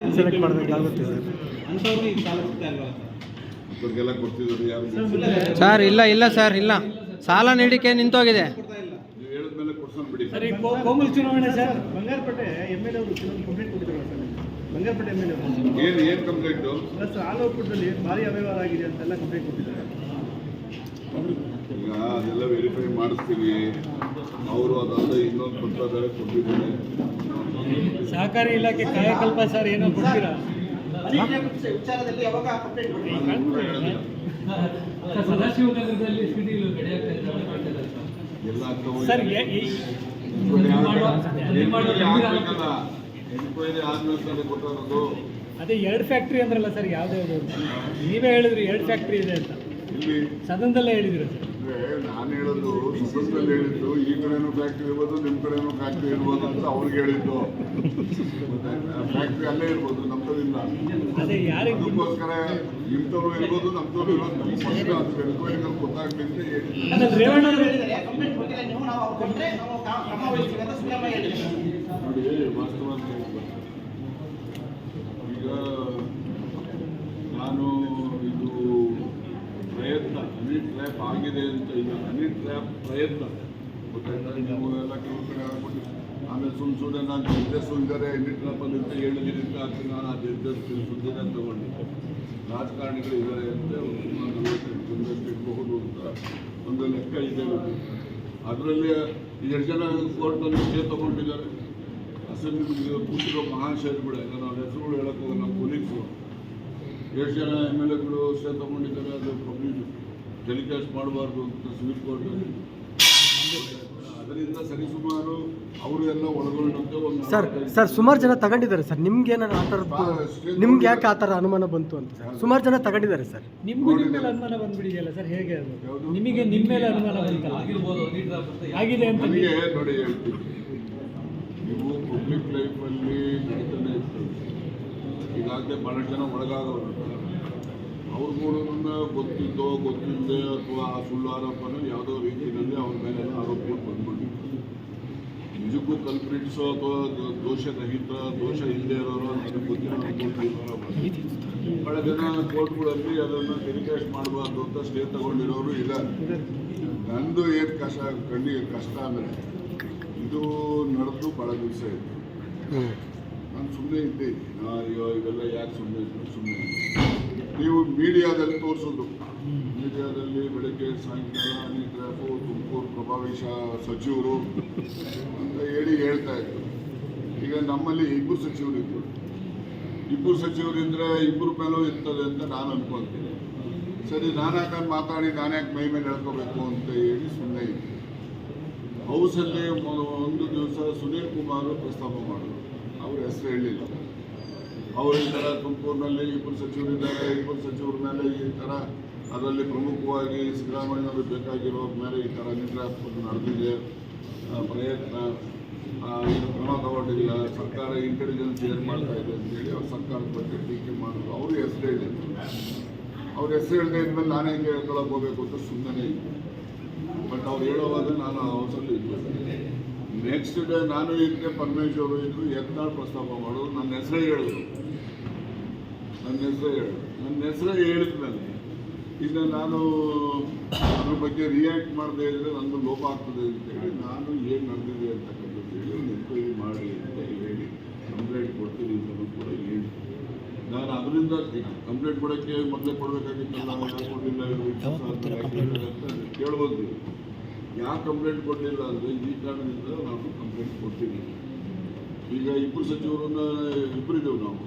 Select ಮಾಡಬೇಕಾಗುತ್ತೆ sir ಇಲ್ಲ ಇಲ್ಲ ಸರ್ ಇಲ್ಲ. ಸಾಲ ನೀಡಿಕೆ ನಿಂತೋಗಿದೆ. ಏನು ಏನು ಕಂಪ್ಲೇಂಟು ಪ್ಲಸ್ ಹಾಲು ಒಕ್ಕೂಟದಲ್ಲಿ ಭಾರಿ ಅವ್ಯವಹಾರ ಆಗಿದೆ ಅಂತೆಲ್ಲ ಕಂಪ್ಲೇಂಟ್ ಕೊಟ್ಟಿದ್ದಾರೆ. ಈಗ ಅದೆಲ್ಲ ವೆರಿಫೈ ಮಾಡಿಸ್ತೀವಿ. ಅವರು ಅದಲ್ಲ ಇನ್ನೊಂದು ಪತ್ರ ಬೇರೆ ಕೊಟ್ಟಿದ್ದಾರೆ. ಸಹಕಾರಿ ಇಲಾಖೆ ಕಾಯಕಲ್ಪ ಸರ್ ಏನೋ ಕೊಡ್ತೀರಾ? ಸದಾಶಿವನಗರದಲ್ಲಿ. ಸರ್. ಅದೇ ಎರಡು ಫ್ಯಾಕ್ಟ್ರಿ ಅಂದ್ರಲ್ಲ ಸರ್ ಯಾವ್ದು ಯಾವ್ದು ನೀವೇ ಹೇಳಿದ್ರಿ ಎರಡು ಫ್ಯಾಕ್ಟ್ರಿ ಇದೆ ಅಂತ. ಇಲ್ಲಿ ಸದನದಲ್ಲೇ ಹೇಳಿದಿರ ಸರ್. ಅಂದ್ರೆ ನಾನು ಹೇಳೋದು ಸುಸಂದಲ್ಲಿ ಹೇಳಿದ್ದು ಈ ಕಡೆನೂ ಫ್ಯಾಕ್ಟ್ರಿ ಇರ್ಬೋದು ನಿಮ್ಮ ಕಡೆನೂ ಫ್ಯಾಕ್ಟ್ರಿ ಇರ್ಬೋದು ಅಂತ ಅವ್ರಿಗೆ ಹೇಳಿದ್ದು. ಫ್ಯಾಕ್ಟ್ರಿ ಅಲ್ಲೇ ಇರ್ಬೋದು ನಮ್ದಿಲ್ಲ ಅದಕ್ಕೋಸ್ಕರ ನಿಮ್ದವ್ರು ಇರ್ಬೋದು ನಮ್ದವ್ರು ಇರ್ಬೋದು ನಮ್ಮ ಪಕ್ಷ ಅದು ಎನ್ಕ್ವೈರಿನಲ್ಲಿ ನಮ್ಗೆ ಅಂತ ನೋಡಿ ಅದ್ರಲ್ಲಿ ರೇವಣ್ಣ ಅವರು ಹೇಳಿದ್ದಾರೆ ಕಂಪ್ಲೇಂಟ್ ಕೊಟ್ಟಿಲ್ಲ ನೀವು ನಾವು ಅವ್ರು ಕೊಟ್ಟರೆ ನಾವು ಕ್ರಮ ಕ್ರಮ ವಹಿಸ್ತೀವಿ ಅಂತ ಸುಮ್ಮನೆ ಹೇಳಿದ್ದಾರೆ ನೋಡಿ ವಾಸ್ತವ ಅಂತ ಹೇಳ್ಬೇಕು. ಈಗ ನಾನು ಇದು ಪ್ರಯತ್ನ ಹನಿ ಟ್ರ್ಯಾಪ್ ಆಗಿದೆ ಟ್ರ್ಯಾಪ್ ಪ್ರಯತ್ನ ಎಲ್ಲ ಕೆಲವು ಕಡೆ ಆಮೇಲೆ ಸುಮ್ ಸುಮ್ಮನೆ ನಾನು ನಿರ್ದೇಶ ಇದ್ದಾರೆ ಟ್ರ್ಯಾಪಲ್ಲಿ ಅಂತ ಹೇಳಿದ್ದೀನಿ ಅಂತ ಅದಕ್ಕೆ ನಾನು ಆ ನಿರ್ದೇಶ ಸುದ್ದಿನ ತಗೊಂಡಿದ್ದೆ ರಾಜಕಾರಣಿಗಳು ಇದ್ದಾರೆ ಅಂತ ಒಂದು ನಲವತ್ತೆಂಟು ಜನರಷ್ಟು ಇರಬಹುದು ಅಂತ ಒಂದು ಲೆಕ್ಕ ಇದೆ. ಅದರಲ್ಲಿ ಎರಡು ಜನ ಕೋರ್ಟಲ್ಲಿ ಸ್ಟೇ ತಗೊಂಡಿದ್ದಾರೆ. ಅಸೆಂಬ್ಲಿ ಕೂತಿರೋ ಮಹಾಶಯರುಗಳು ಯಾಕಂದ್ರೆ ನಾವು ಹೆಸರುಗಳು ಹೇಳಕ್ಕೆ ಹೋಗಲ್ಲ ನಮ್ಮ ಪೊಲೀಸ್ ಎಷ್ಟು ಜನ ಎಂ ಎಲ್ ಎಗಳು ಸ್ಟೇ ತಗೊಂಡಿದ್ದಾರೆ. ಅದು ಪಬ್ಲಿಕ್ ಟೆಲಿಕಾಸ್ಟ್ ಮಾಡಬಾರ್ದು ಅಂತ ಸ್ವೀಟ್ ಕೋರ್ಟ್. ಅದರಿಂದ ಸರಿಸುಮಾರು ಅವರು ಎಲ್ಲ ಒಳಗೊಂಡಂತೆ ಒಂದು ಸರ್ ಸರ್ ಸುಮಾರು ಜನ ತಗೊಂಡಿದ್ದಾರೆ ಸರ್. ನಿಮ್ಗೆ ಏನಾದ್ರು ಆ ಥರದ್ದು ನಿಮ್ಗೆ ಯಾಕೆ ಆ ಥರ ಅನುಮಾನ ಬಂತು ಅಂತ ಸರ್? ಸುಮಾರು ಜನ ತಗೊಂಡಿದ್ದಾರೆ ಸರ್. ನಿಮ್ಗೂ ನಿಮ್ಮ ಮೇಲೆ ಅನುಮಾನ ಬಂದ್ಬಿಡಿದೆಯಲ್ಲ ಸರ್? ಹೇಗೆ ಅದು? ನಿಮಗೆ ನಿಮ್ಮ ಮೇಲೆ ಅನುಮಾನ ಬಂತಲ್ಲ? ಆಗಿದೆ ಅಂತ ನನಗೆ ನೋಡಿ ಹೇಳ್ತೀನಿ. ನೀವು ಪಬ್ಲಿಕ್ ಲೈಫಲ್ಲಿ ನಡೀತಾನೆ ಇರ್ತದೆ ಈಗಾಗಲೇ ಭಾಳ ಜನ ಒಳಗಾಗವರು ಅವ್ರಿಗೂ ಗೊತ್ತಿದ್ದೋ ಗೊತ್ತಿಲ್ಲದೆ ಅಥವಾ ಆ ಸುಳ್ಳು ಆರೋಪನ ಯಾವುದೋ ರೀತಿಯಲ್ಲಿ ಅವ್ರ ಮೇಲೆ ಆರೋಪಗಳು ಬಂದ್ಬಿಟ್ಟು ನಿಜಕ್ಕೂ ಕಲ್ಪ್ರಿಟ್ಸೋ ಅಥವಾ ದೋಷ ದೋಷರಹಿತ ದೋಷ ಇಲ್ಲದೆ ಇರೋರು ಅಂತ ಗೊತ್ತಿಲ್ಲ ಭಾಳ ಜನ ಕೋರ್ಟ್ಗಳಲ್ಲಿ ಅದನ್ನು ಟೆಲಿಕಾಸ್ಟ್ ಮಾಡಬಾರ್ದು ಅಂತ ಸ್ಟೇ ತಗೊಂಡಿರೋರು ಇಲ್ಲ. ನಂದು ಏನು ಕಷ್ಟ ಕಣ್ಣಿಗೆ ಕಷ್ಟ ಅಂದರೆ ಇದು ನಡೆದು ಭಾಳ ದಿವಸ ಇತ್ತು ನಾನು ಸುಮ್ಮನೆ ಇದ್ದೆ. ಇವೆಲ್ಲ ಯಾಕೆ ಸುಮ್ಮನೆ ಸುಮ್ಮನೆ ನೀವು ಮೀಡಿಯಾದಲ್ಲಿ ತೋರಿಸೋದು. ಮೀಡಿಯಾದಲ್ಲಿ ಬೆಳಗ್ಗೆ ಸಾಯಂಕಾಲ ಅನಿಗ್ರಾಫು ತುಮಕೂರು ಪ್ರಭಾವಿಷ ಸಚಿವರು ಅಂತ ಹೇಳಿ ಹೇಳ್ತಾ ಇದ್ರು. ಈಗ ನಮ್ಮಲ್ಲಿ ಇಬ್ಬರು ಸಚಿವರು ಇದ್ರು. ಇಬ್ಬರು ಸಚಿವರಿದ್ರೆ ಇಬ್ಬರ ಮೇಲೂ ಇರ್ತದೆ ಅಂತ ನಾನು ಅನ್ಕೊಂತೀನಿ. ಸರಿ ನಾನಾಗ ಮಾತಾಡಿ ನಾನ್ಯಾಕೆ ಮೈ ಮೇಲೆ ಹೇಳ್ಕೋಬೇಕು ಅಂತ ಹೇಳಿ ಸುಮ್ಮನೆ ಇದ್ದೆ. ಹೌಸಲ್ಲಿ ಒಂದು ದಿವಸ ಸುನೀಲ್ ಕುಮಾರ್ ಪ್ರಸ್ತಾಪ ಮಾಡಿದ್ರು. ಅವ್ರ ಹೆಸರು ಹೇಳಲಿಲ್ಲ ಅವರು ಈ ಥರ ತುಮಕೂರಿನಲ್ಲಿ ಇಬ್ಬರು ಸಚಿವರಿದ್ದಾರೆ ಇಬ್ಬರು ಸಚಿವರ ಮೇಲೆ ಈ ಥರ ಅದರಲ್ಲಿ ಪ್ರಮುಖವಾಗಿ ಸಿದ್ದರಾಮಯ್ಯವರು ಬೇಕಾಗಿರೋ ಮೇಲೆ ಈ ಥರ ನಿಗ್ರಹ ನಡೆದಿದೆ. ಆ, ಪ್ರಯತ್ನ ಇದು ಕ್ರಮ ತಗೊಂಡಿಲ್ಲ. ಸರ್ಕಾರ ಇಂಟೆಲಿಜೆನ್ಸ್ ಏನು ಮಾಡ್ತಾ ಇದೆ ಅಂತೇಳಿ ಅವ್ರು ಸರ್ಕಾರದ ಬಗ್ಗೆ ಟೀಕೆ ಮಾಡಿದ್ರು. ಅವರು ಹೆಸರು ಹೇಳಿದ್ರು. ಅವ್ರ ಹೆಸರು ಹೇಳಿದೆ ನಾನೇ ಹೆಂಗೆ ಹೇಳ್ಕೊಳಕ್ಕೆ ಹೋಗ್ಬೇಕು ಅಂತ ಸುಮ್ಮನೆ ಬಟ್ ಅವ್ರು ಹೇಳೋವಾಗ ನಾನು ಅವಸರಲ್ಲಿ ಇದ್ದೆ. ನೆಕ್ಸ್ಟ್ ಡೇ ನಾನು ಇದ್ದೆ ಪರಮೇಶ್ವರು ಇದ್ರು ಯತ್ನಾಳ್ ಪ್ರಸ್ತಾಪ ಮಾಡೋದು ನನ್ನ ಹೆಸರೇ ಹೇಳಿದ್ರು. ನನ್ನ ಹೆಸರು ಹೇಳು. ನನ್ನ ಹೆಸರೇ ಹೇಳಿದ್ಮೇಲೆ ಇಲ್ಲ ನಾನು ಅದ್ರ ಬಗ್ಗೆ ರಿಯಾಕ್ಟ್ ಮಾಡದೇ ಇದ್ದರೆ ನಂದು ಲೋಪ ಆಗ್ತದೆ ಅಂತ ಹೇಳಿ ನಾನು ಏನು ನಡೆದಿದೆ ಅಂತಕ್ಕಂಥದ್ದು ಹೇಳಿ ಒಂದು ಎನ್ಕ್ವೈರಿ ಮಾಡಿ ಅಂತ ಹೇಳಿ ಕಂಪ್ಲೇಂಟ್ ಕೊಡ್ತೀನಿ ಅಂತಲೂ ಕೂಡ ಹೇಳಿ. ನಾನು ಅದರಿಂದ ಕಂಪ್ಲೇಂಟ್ ಕೊಡೋಕ್ಕೆ ಮೊದಲೇ ಕೊಡಬೇಕಾಗಿತ್ತಲ್ಲ ಕೊಡಲಿಲ್ಲ ಕೇಳ್ಬೋದು. ಯಾಕೆ ಕಂಪ್ಲೇಂಟ್ ಕೊಡಲಿಲ್ಲ ಅಂದರೆ ಈ ಕಾರಣದಿಂದ ನಾನು ಕಂಪ್ಲೇಂಟ್ ಕೊಡ್ತೀನಿ. ಈಗ ಇಬ್ಬರು ಸಚಿವರನ್ನ ಇಬ್ಬರಿದ್ದೇವೆ ನಾವು.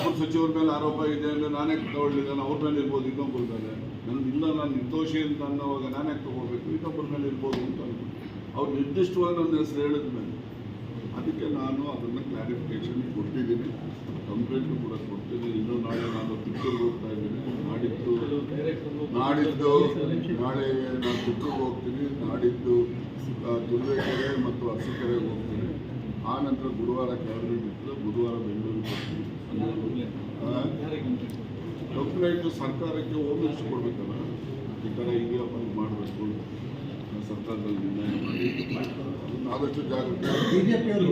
ಇಬ್ಬರು ಸಚಿವರ ಮೇಲೆ ಆರೋಪ ಇದೆ ಅಂದರೆ ನಾನೇ ತಗೊಳ್ಳಿಲ್ಲ ಅವ್ರ ಮೇಲೆ ಇರ್ಬೋದು ಇನ್ನೊಬ್ಬರ ಮೇಲೆ. ನನಗೆ ಇಲ್ಲ, ನಾನು ನಿರ್ದೋಷಿ ಅಂತ ಅನ್ನೋವಾಗ ನಾನೇ ತಗೋಬೇಕು ಇನ್ನೊಬ್ಬರ ಮೇಲೆ ಇರ್ಬೋದು ಅಂತ ಅವ್ರು ನಿರ್ದಿಷ್ಟವಾಗಿ ನನ್ನ ಹೆಸರು ಹೇಳಿದ ಮೇಲೆ ಅದಕ್ಕೆ ನಾನು ಅದನ್ನು ಕ್ಲಾರಿಫಿಕೇಶನ್ ಕೊಟ್ಟಿದ್ದೀನಿ. ಕಂಪ್ಲೇಂಟ್ ಕೂಡ ಕೊಡ್ತೀನಿ. ಇನ್ನು ನಾಳೆ ನಾನು ಚಿತ್ತೂರಿಗೆ ಹೋಗ್ತಾ ಇದ್ದೀನಿ. ನಾಡಿದ್ದು ನಾಡಿದ್ದು ನಾಳೆ ನಾನು ಚಿತ್ತೂರಿಗೆ ಹೋಗ್ತೀನಿ. ನಾಡಿದ್ದು ತುರುವೇಕೆರೆ ಮತ್ತು ಅರಸೀಕೆರೆಗೆ ಹೋಗ್ತೀನಿ. ಆ ನಂತರ ಗುರುವಾರ ಕ್ಯಾಬಿನೆಟ್ ಇತ್ತು ಬುಧವಾರ ಬೆಂಗಳೂರಿಗೆ ಹೋಗ್ತೀನಿ. ಕಂಪ್ಲೇಂಟ್ ಸರ್ಕಾರಕ್ಕೆ ಮಿನಿಸ್ಟರ್ ಕೊಡಬೇಕಲ್ಲ ಈ ಥರ ಇದೆಯಪ್ಪ ಇದು ಮಾಡಬೇಕು. ಸರ್ಕಾರದಲ್ಲಿ ನಿರ್ಣಯ ಮಾಡಿ. ಆದಷ್ಟು ಬಿಜೆಪಿಯವರು